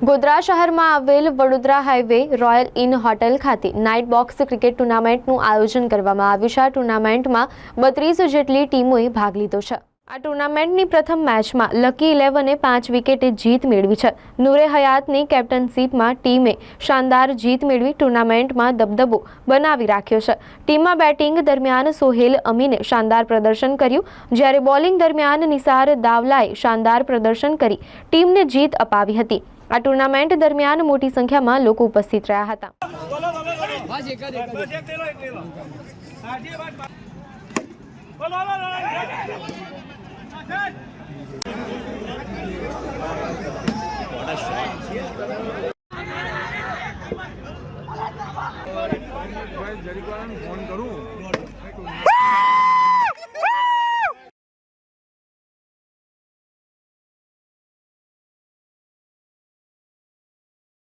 ગોધરા શહેરમાં આવેલ Vadodara highway royal inn hotel ખાતે નાઇટ બોક્સ ક્રિકેટ ટુર્નામેન્ટનું આયોજન કરવામાં આવ્યું છે. આ ટુર્નામેન્ટમાં બત્રીસ જેટલી ટીમોએ ભાગ લીધો છે. આ ટુર્નામેન્ટની પ્રથમ મેચમાં લકી ઇલેવને પાંચ વિકેટે જીત મેળવી છે. નૂરે હયાતની કેપ્ટનશીપમાં ટીમે શાનદાર જીત મેળવી ટુર્નામેન્ટમાં દબદબો બનાવી રાખ્યો છે. ટીમમાં બેટિંગ દરમિયાન સોહેલ અમીને શાનદાર પ્રદર્શન કર્યું. જ્યારે બોલિંગ દરમિયાન નિસાર દાવલાએ શાનદાર પ્રદર્શન કરી. ટીમને જીત અપાવી હતી. આ ટુર્નામેન્ટ દરમિયાન મોટી સંખ્યામાં લોકો ઉપસ્થિત રહ્યા હતા. ફોન કરું.